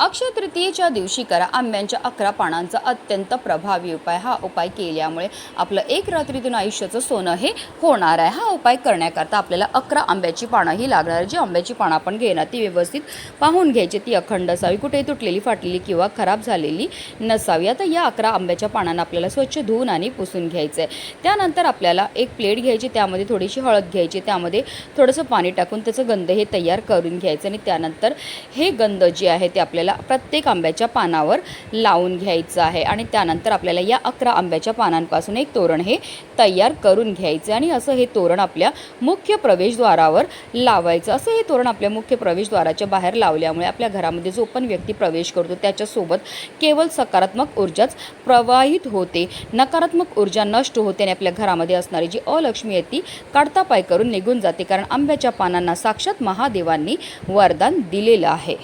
अक्षय तृतीयेच्या दिवशी करा आंब्यांच्या अकरा पानांचा अत्यंत प्रभावी उपाय. हा उपाय केल्यामुळे आपलं एक रात्रीतून आयुष्याचं सोनं हे होणार आहे. हा उपाय करण्याकरता आपल्याला अकरा आंब्याची पानं ही लागणार आहे. जी आंब्याची पानं आपण घेणार ती व्यवस्थित पाहून घ्यायची. ती अखंड असावी. कुठे तुटलेली फाटलेली किंवा खराब झालेली नसावी. आता या अकरा आंब्याच्या पानांना आपल्याला स्वच्छ धुवून आणि पुसून घ्यायचं आहे. त्यानंतर आपल्याला एक प्लेट घ्यायची त्यामध्ये थोडीशी हळद घ्यायची त्यामध्ये थोडंसं पाणी टाकून त्याचं गंध हे तयार करून घ्यायचं आणि त्यानंतर हे गंध जे आहे ते आपल्याला आपल्याला प्रत्येक आंब्याच्या पानावर लावून घ्यायचं आहे. आणि त्यानंतर आपल्याला या अकरा आंब्याच्या पानांपासून एक तोरण हे तयार करून घ्यायचं आणि असं हे तोरण आपल्या मुख्य प्रवेशद्वारावर लावायचं. असं हे तोरण आपल्या मुख्य प्रवेशद्वाराच्या बाहेर लावल्यामुळे आपल्या घरामध्ये जो पण व्यक्ती प्रवेश करतो त्याच्यासोबत केवळ सकारात्मक ऊर्जाच प्रवाहित होते. नकारात्मक ऊर्जा नष्ट होते आणि आपल्या घरामध्ये असणारी जी अलक्ष्मी आहे ती काढता पाय करून निघून जाते. कारण आंब्याच्या पानांना साक्षात महादेवांनी वरदान दिलेलं आहे.